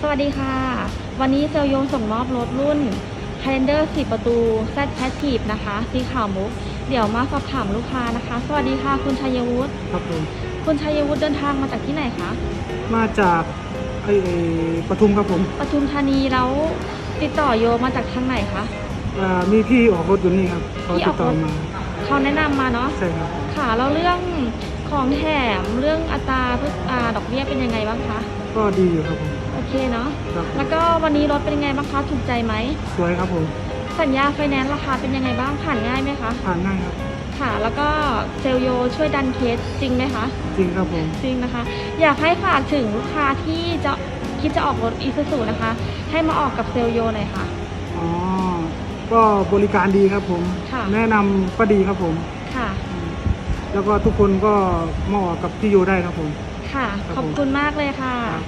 สวัสดีค่ะ วันนี้เซลโยงส่งมอบรถรุ่น Highlander 4 ประตู Z Passive นะคะ สีขาวมุก เดี๋ยวมาสอบถามลูกค้านะคะ สวัสดีค่ะ คุณชัยวุฒิครับผมคุณชัยวุฒิเดินทางมาจากที่ไหนคะมาจากไอ้ไอ้ปทุมครับผมปทุมธานีแล้วติดต่อโยมาจากทางไหนคะอ่ามีพี่ออกรถอยู่นี่ครับเขาพี่อติอดกรถต่อมาเขาแนะนำมาเนาะใช่ครับค่ะแล้วเรื่อง ของแถมเรื่องอัตราเพิ่มอ่าดอกเบี้ยเป็นยังไงบ้างคะ ก็ดีอยู่ครับผม โอเคเนาะ ครับ แล้วก็วันนี้รถเป็นยังไงบ้างคะ ถูกใจไหม สวยครับผมสัญญาไฟแนนซ์ราคาเป็นยังไงบ้าง ผ่านง่ายไหมคะ ผ่านง่ายครับ ค่ะ แล้วก็เซลโยช่วยดันเคสจริงไหมคะ จริงครับผม จริงนะคะ อยากให้ฝากถึงลูกค้าที่จะคิดจะออกรถอีซูซูนะคะ ให้มาออกกับเซลโยหน่อยค่ะ อ๋อ ก็บริการดีครับผม ค่ะ แนะนำก็ดีครับผมค่ะอืม แล้วก็ทุกคนก็เหมาะกับพี่โยได้ครับผม ค่ะครับขอบผมคุณมากเลยค่ะครับ